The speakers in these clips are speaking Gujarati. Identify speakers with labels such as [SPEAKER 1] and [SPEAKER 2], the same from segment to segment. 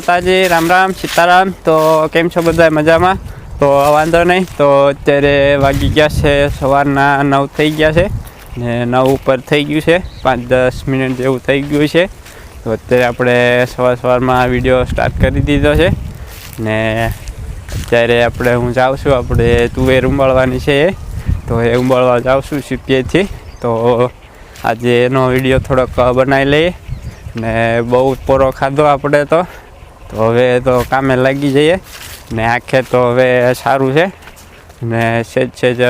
[SPEAKER 1] માતાજી, રામ રામ, સીતારામ. તો કેમ છો બધા મજામાં? તો વાંધો નહીં. તો અત્યારે વાગી ગયા છે સવારના નવ થઈ ગયા છે ને નવ ઉપર થઈ ગયું છે. પાંચ દસ મિનિટ જેવું થઈ ગયું છે. તો અત્યારે આપણે સવાર સવારમાં વીડિયો સ્ટાર્ટ કરી દીધો છે. ને અત્યારે આપણે હું જાઉં છું. આપણે તુવેર ઉંબાળવાની છે તો એ ઉંબાળવા જાઉં છું સીપીએથી તો આજે એનો વીડિયો થોડોક બનાવી લઈએ. ને બહુ પોરો ખાધો આપણે તો. તો હવે તો કામે લાગી જઈએ. ને આંખે તો હવે સારું છે. ને સેજ સેજ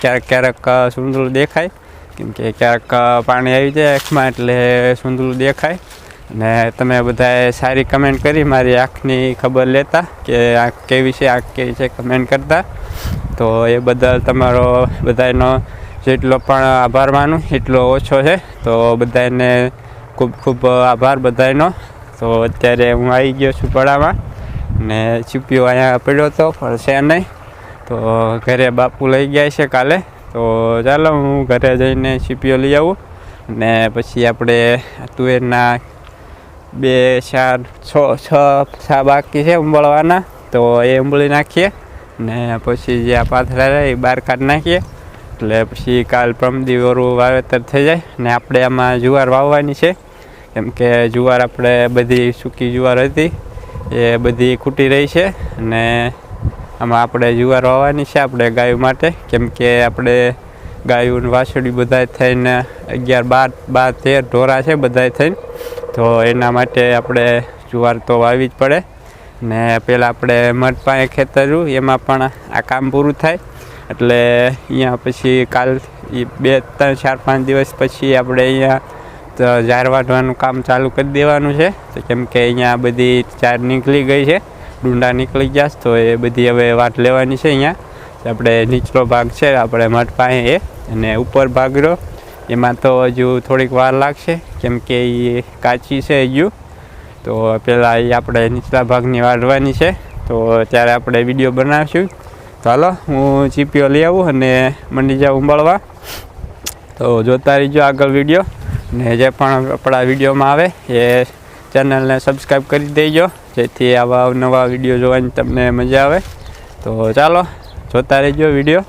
[SPEAKER 1] ક્યારેક ક્યારેક સુંદરું દેખાય. કેમ કે ક્યારેક પાણી આવી જાય આંખમાં એટલે સુંદરું દેખાય. ને તમે બધાએ સારી કમેન્ટ કરી, મારી આંખની ખબર લેતા કે આંખ કેવી છે આંખ કેવી છે કમેન્ટ કરતા. તો એ બદલ તમારો બધાનો જેટલો પણ આભાર માનું, એટલો ઓછો છે. તો બધાને ખૂબ ખૂબ આભાર બધાનો. તો અત્યારે હું આવી ગયો છું પડામાં ને ચીપિયો અહીંયા પડ્યો હતો પણ છે નહીં. તો ઘરે બાપુ લઈ ગયા છે કાલે. તો ચાલો હું ઘરે જઈને ચીપિયો લઈ આવું ને પછી આપણે તુવેરના બે, ચાર, છ છ છ બાકી છે ઉંબળવાના. તો એ ઉંબળી નાખીએ ને પછી જે આ પાથરા રહે એ બહાર કાઢી નાખીએ. એટલે પછી કાલ પ્રમદીવરું વાવેતર થઈ જાય ને આપણે આમાં જુવાર વાવવાની છે. કેમ કે જુવાર આપણે બધી સૂકી જુવાર હતી, એ બધી ખૂટી રહી છે અને આમાં આપણે જુવાર વાવવાની છે આપણે ગાયો માટે. કેમ કે આપણે ગાયું વાછડી બધા થઈને અગિયાર, બાર બાર, તેર ઢોરા છે બધા થઈને. તો એના માટે આપણે જુવાર તો વાવી જ પડે. ને પહેલાં આપણે મઠ પાસે ખેતર્યું એમાં પણ આ કામ પૂરું થાય. એટલે અહીંયા પછી કાલ બે, ત્રણ, ચાર, પાંચ દિવસ પછી આપણે અહીંયા ઝાર વાઢવાનું કામ ચાલુ કરી દેવાનું છે. તો કેમ કે અહીંયા બધી ચાર નીકળી ગઈ છે. ડુંડા નીકળી ગયા છે, તો એ બધી હવે વાટ લેવાની છે અહીંયા. આપણે નીચલો ભાગ છે, આપણે મઠ પાસે એ અને ઉપર ભાગ રહ્યો. એમાં તો હજુ થોડીક વાર લાગશે, કેમ કે એ કાચી છે હજુ. તો પહેલાં એ આપણે નીચલા ભાગની વાળવાની છે. તો ત્યારે આપણે વીડિયો બનાવીશું. તો હાલો, હું ચીપીઓ લઈ આવું અને મંડી જાઉં ઉંબાળવા. તો જોતા રહીજો આગળ વીડિયો. ને જે પણ આપણા વિડીયોમાં આવે એ ચેનલને સબસ્ક્રાઈબ કરી દેજો. જેથી આવા નવા વીડિયો જોવાની તમને મજા આવે. તો ચાલો, જોતા રહેજો વીડિયો.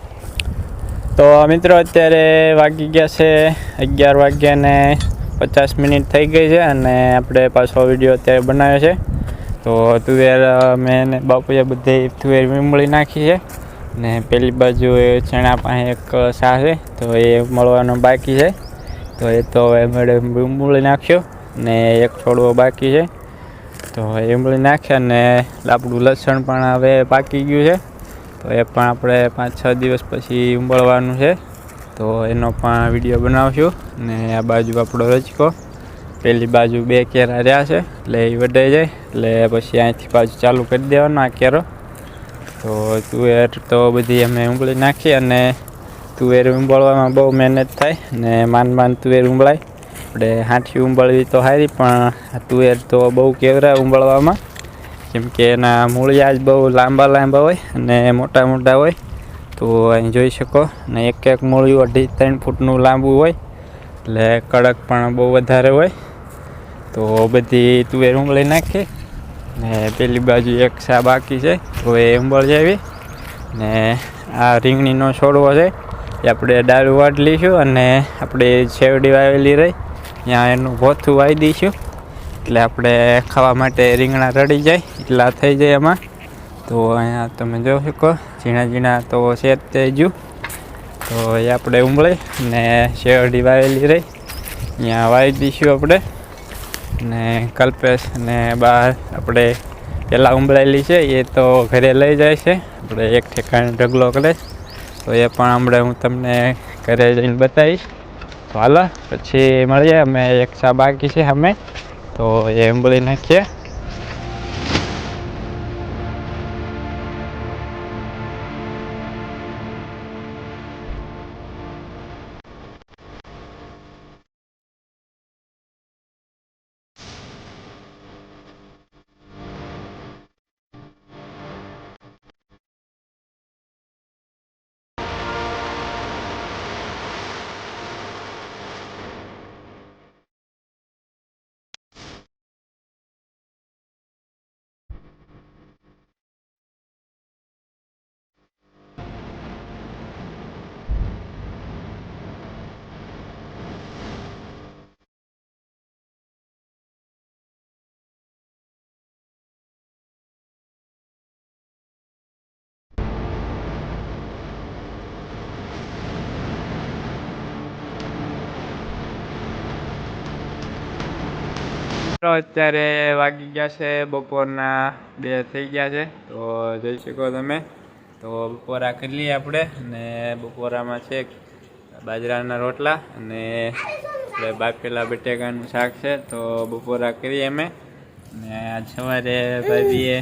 [SPEAKER 1] તો મિત્રો, અત્યારે વાગી ગયા છે અગિયાર વાગ્યાને પચાસ મિનિટ થઈ ગઈ છે અને આપણે પાછો વીડિયો અત્યારે બનાવ્યો છે. તો તુવેર, મેં બાપુએ બધે તુવેર વીમળી નાખી છે. ને પેલી બાજુ ચણા પાસે એક સા છે, તો એ મળવાનો બાકી છે. તો એ તો હવે મેડમ વીમળી નાખ્યો ને એક છોડવો બાકી છે. તો એ વીમળી નાખ્યા ને આપણું લસણ પણ હવે પાકી ગયું છે. તો એ પણ આપણે પાંચ છ દિવસ પછી ઉંબળવાનું છે. તો એનો પણ વીડિયો બનાવશું ને આ બાજુ આપણો રચકો પેલી બાજુ બે કેરા રહ્યા છે, એટલે એ વઢાઈ જાય, એટલે પછી અહીંથી પાછું ચાલુ કરી દેવાનો આ કેરો. તો તુવેર તો બધી અમે ઉંબળી નાખી અને તુવેર ઉંબળવામાં બહુ મહેનત થાય ને માન માન તુવેર ઉંબળાય. આપણે હાંઠી ઉંબળવી તો સારી પણ તુવેર તો બહુ કેવરા ઉંબળવામાં. કેમ કે એના મૂળિયા જ બહુ લાંબા લાંબા હોય અને મોટા મોટા હોય, તો અહીં જોઈ શકો. ને એક એક મૂળિયું અઢી ત્રણ ફૂટનું લાંબુ હોય, એટલે કડક પણ બહુ વધારે હોય. તો બધી તુવેર ઉંબળી નાખી ને પેલી બાજુ એક સા બાકી છે, તો એ ઉંબળ જાવી ને આ રીંગણીનો છોડવો છે. એ આપણે દારૂ વાટ લઈશું અને આપણે છેવડી વાવેલી રહી. ત્યાં એનું ભોથું વાવી દઈશું. એટલે આપણે ખાવા માટે રીંગણા રડી જાય, એટલા થઈ જાય એમાં. તો અહીંયા તમે જોઈ શકો, ઝીણા ઝીણા તો શેત થઈ તે તો એ આપણે ઉંબળે ને શેરડી વાવેલી રહી. અહીંયા વાવી દઈશું આપણે. ને કલ્પેશ ને બહાર આપણે પહેલાં ઉંબળેલી છે, એ તો ઘરે લઈ જાય છે. આપણે એક ઠેકાણે ઢગલો કરે. તો એ પણ હમણાં હું તમને ઘરે જઈને બતાવીશ. તો હાલો, પછી મળીએ. અમે એક સા બાકી છે અમે તો એ ઉંબળી નાખીએ. મિત્રો અત્યારે વાગી ગયા છે બપોરના બે થઈ ગયા છે. તો જોઈ શકો તમે. તો બપોરા કરી લઈએ આપણે અને બપોરામાં છે બાજરાના રોટલા અને આપણે બાફેલા બટેકાનું શાક છે. તો બપોરા કરીએ અમે. ને આજ સવારે ભાભીએ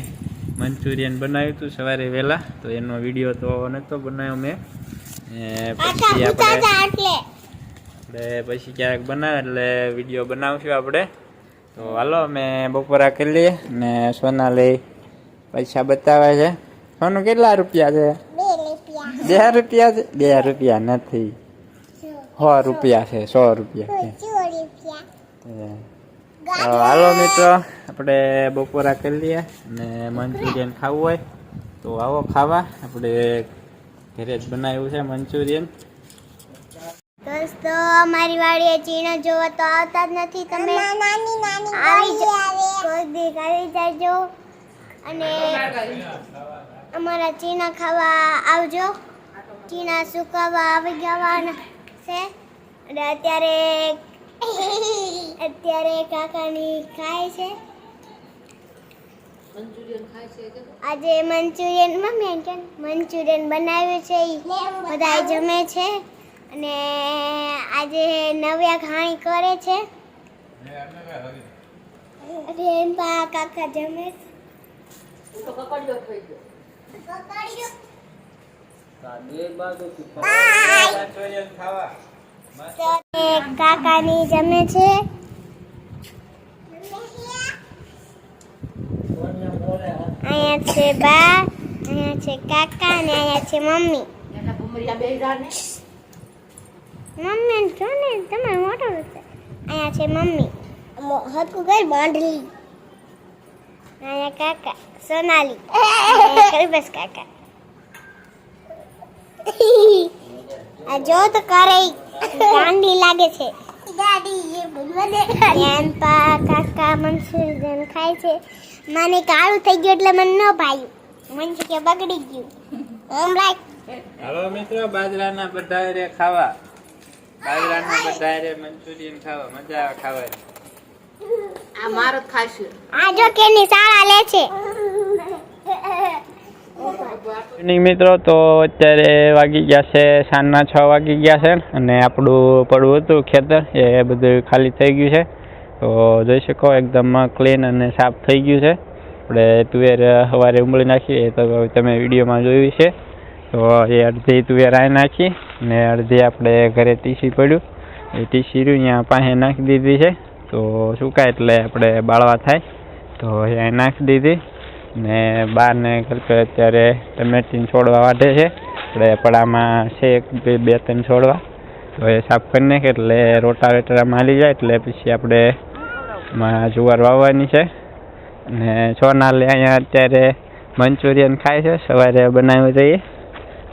[SPEAKER 1] મંચુરિયન બનાવ્યું હતું સવારે વહેલા. તો એનો વીડિયો તો નહોતો બનાવ્યો મેં. ને પછી આપણે આપણે પછી ક્યારેક બનાવે એટલે વીડિયો બનાવશું આપણે. તો હાલો, અમે બપોરા કરી લઈએ ને સોના લઈ પૈસા બતાવે છે. સોનું કેટલા રૂપિયા છે? બે રૂપિયા છે? બે રૂપિયા નથી. સો રૂપિયા છે, સો રૂપિયા તો હાલો મિત્રો, આપણે બપોરા કરી લઈએ ને મંચુરિયન ખાવું હોય તો આવો ખાવા. આપણે ઘરે જ બનાવ્યું છે મંચુરિયન.
[SPEAKER 2] દોસ્તો અમારી વાડીએ ચીણા જોવા તો આવતા જ નથી તમે આવી જ- કોઈ દી આવી જાજો. અને અમારા ચીણા ખાવા આવજો. ચીણા સુકાવા આવી જવાના છે. અને અત્યારે અત્યારે કાકાની ખાય છે. આજે મંચુરિયન મમ્મી મંચુરિયન બનાવ્યું છે બધા જમે છે. અને આજે નવ્યા ઘાણી કરે છે. રેનપા કાકા જમે કાકાની જમે છે. અહીંયા છે બા અહીંયા છે કાકા અને અહીંયા છે મમ્મી. મમ્મી જો ને તમારો મોટો છે અહીંયા છે મમ્મી. હરકું કઈ બાંધલી. અહીંયા કાકા સોનાલી. કલ્પેશ કાકા. આ જો તો કરે ગાંડી લાગે છે. પા કાકા મંચુરિયન ખાય છે. મને કાળું થઈ ગયું એટલે મને ન ભાવ્યું મને કે બગડી ગયું. ઓમ લાઈક
[SPEAKER 1] હાલો મિત્રો બાજરાના બધા ખાવા. બાજરાના બધા રે મંચુરિયન ખાવા મજા આવે ખાવાની.
[SPEAKER 3] આ મારો ખાશે.
[SPEAKER 2] આ જો કેની શાળા લે છે.
[SPEAKER 1] ઇવનિંગ મિત્રો તો અત્યારે વાગી ગયા છે સાંજના છ વાગી ગયા છે અને આપણું પડવું હતું ખેતર એ બધું ખાલી થઈ ગયું છે. તો જોઈ શકો એકદમ ક્લીન અને સાફ થઈ ગયું છે. આપણે તુવેર સવારે ઉમળી નાખીએ એ તો તમે વિડીયોમાં જોયું છે. તો એ અડધી તુવેર આવી નાખી. ને અડધી આપણે ઘરે ટીસી પડ્યું. એ ટીસી રહ્યું, અહીંયા પાસે નાખી દીધી છે. તો સુકાય એટલે આપણે બાળવા થાય. તો અહીંયા અહીં નાખી દીધી ને બારને કરતો અત્યારે ટમેટીને છોડવા વાઢે છે. એટલે પડામાં છે એક, બે બે, ત્રણ છોડવા. તો એ સાફ કરી નાખે એટલે રોટાવેટરમાં હાલી જાય. એટલે પછી આપણે જુવાર વાવવાની છે. ને સોનાલે અહીંયા અત્યારે મંચુરિયન ખાય છે. સવારે બનાવ્યું જઈએ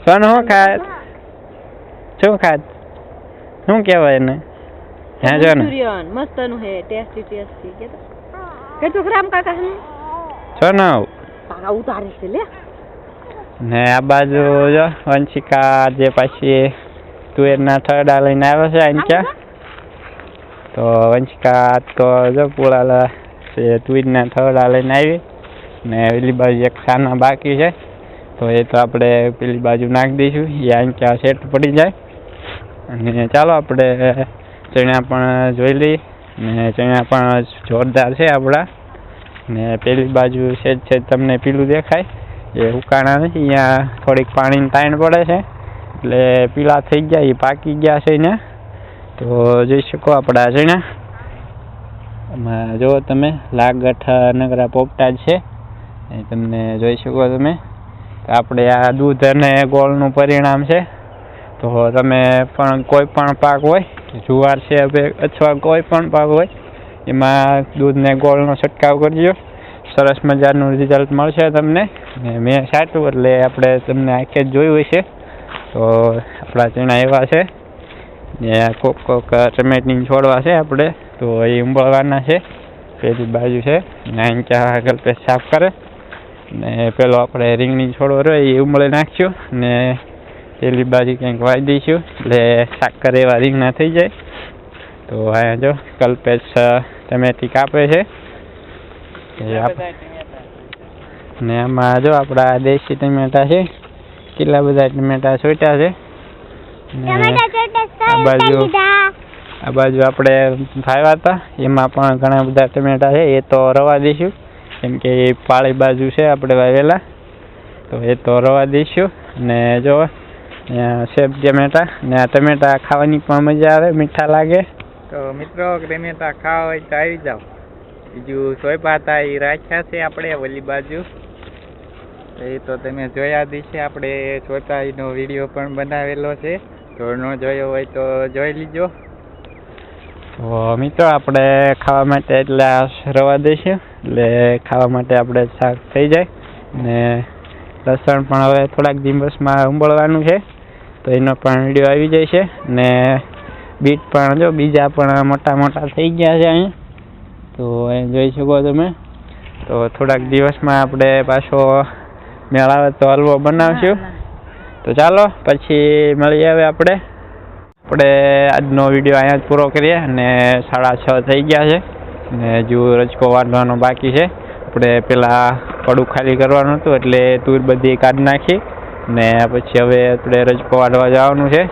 [SPEAKER 1] સોનું શું ખાત શું ખાત? શું કહેવાય એને? હા જો ને.
[SPEAKER 3] મસ્તનું હે ટેસ્ટી ટેસ્ટી કે તો? કેટલું ગ્રામ કાકા હે?
[SPEAKER 1] ના
[SPEAKER 3] કાકા ઉતારે છે લે.
[SPEAKER 1] ને આ બાજુ જો વંશિકા જે પાછી તુવેરના થડા લઈને આવે છે અહીં ક્યાં? તો વંશિકા તો જો પુળાલા છે તુવેરના થડા લઈને આવી. ને પેલી બાજુ એક ખાના બાકી છે. તો એ તો આપણે પેલી બાજુ નાખી દઈશું. એ ક્યાં સેટ પડી જાય. અને ચાલો આપણે ચણ્યા પણ જોઈ લઈએ. ને ચણ્યા પણ જોરદાર છે આપણા. ને પેલી બાજુ સેજ છે તમને પીલું દેખાય. એ ઉકાણા નથી, અહીંયા થોડીક પાણીની તાણ પડે છે. એટલે પીલા થઈ ગયા, એ પાકી ગયા છે ને તો જોઈ શકો આપણા ચણ્યા. જુઓ તમે લાગઠ નગરા પોપટા છે. એ તમને જોઈ શકો તમે. આપણે આ દૂધ અને ગોળનું પરિણામ છે. તો તમે પણ કોઈ પણ પાક હોય, જુવાર છે અથવા કોઈ પણ પાક હોય, એમાં દૂધને ગોળનો છંટકાવ કરજો. સરસ મજાનું રિઝલ્ટ મળશે તમને. મેં સાચું એટલે આપણે તમને આખે જ જોયું હશે. તો આપણા ચણા એવા છે. ને કોક કોક ટમેટીને છોડવા છે આપણે. તો એ ઉંબળવાના છે. પેલી બાજુ છે. નાઈન અહીં આગળ પે સાફ કરે. ને પેલો આપણે રીંગણી છોડવો રહ્યો એ ઉંબળી નાખ્યો ને પેલી બાજુ ક્યાંક વાઈ દઈશું. એટલે સાકર એવા ના થઈ જાય. તો અહીંયા જો કલ્પેશ ટમેટી કાપે છે? ને આમાં જો આપણા દેશી ટમેટા છે. કેટલા બધા ટમેટા છોટ્યા છે? આ બાજુ આ બાજુ આપણે ફાવ્યા હતા. એમાં પણ ઘણા બધા ટમેટા છે. એ તો રવા દઈશું. કેમ કે એ પાળી બાજુ છે આપણે વાવેલા. તો એ તો રવા દઈશું. ને જો સેબ ટમેટા ને આ ટમેટા ખાવાની પણ મજા આવે મીઠા લાગે.
[SPEAKER 4] તો મિત્રો ટમેટા ખાવા હોય તો આવી જાઓ. બીજું સોયપા હતા એ રાખ્યા છે આપણે ઓલી બાજુ. એ તો તમે જોયા દિવસે આપણે ચોટાઈનો વીડિયો પણ બનાવેલો છે. તો ન જોયો હોય તો જોઈ લીજો.
[SPEAKER 1] તો મિત્રો આપણે ખાવા માટે એટલે રવા દઈશું. એટલે ખાવા માટે આપણે શાક થઈ જાય. ને લસણ પણ હવે થોડાક દિવસમાં ઉંબળવાનું છે. તો એનો પણ વીડિયો આવી જાય છે. ને બીટ પણ જો બીજા પણ મોટા મોટા થઈ ગયા છે અહીં. તો એ જોઈ શકો તમે. તો થોડાક દિવસમાં આપણે પાછો મેળ આવે તો હલવો બનાવશું. તો ચાલો પછી મળી આવે આપણે. આપણે આજનો વીડિયો અહીંયા જ પૂરો કરીએ અને સાડા છ થઈ ગયા છે. ને હજુ રજકો વાળવાનો બાકી છે. આપણે પેલા કડું ખાલી કરવાનું હતું એટલે તૂર બધી કાઢી નાખી. ને પછી હવે આપણે રજકો વાળવા જવાનું છે.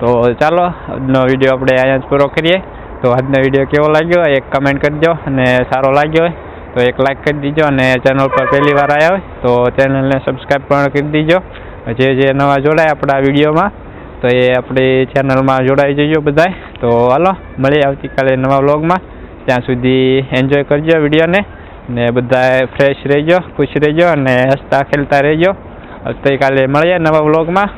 [SPEAKER 1] તો ચાલો, આજનો વીડિયો આપણે અહીંયા જ પૂરો કરીએ. તો આજનો વીડિયો કેવો લાગ્યો, એક કમેન્ટ કરજો અને સારો લાગ્યો હોય, તો એક લાઈક કરી દીજો અને ચેનલ પર પહેલી વાર આવ્યા હોય, તો ચેનલને સબસ્ક્રાઈબ પણ કરી દીજો. જે જે નવા જોડાય આપણા વિડીયોમાં, તો એ આપણી ચેનલમાં જોડાઈ જજો બધાય. તો હાલો, મળીએ આવતીકાલે નવા વ્લોગમાં ત્યાં સુધી એન્જોય કરજો વિડીયોને ને બધા ફ્રેશ રહેજો, ખુશ રહેજો અને હસતા ખેલતા રહેજો. આવતીકાલે મળીએ નવા વ્લોગમાં.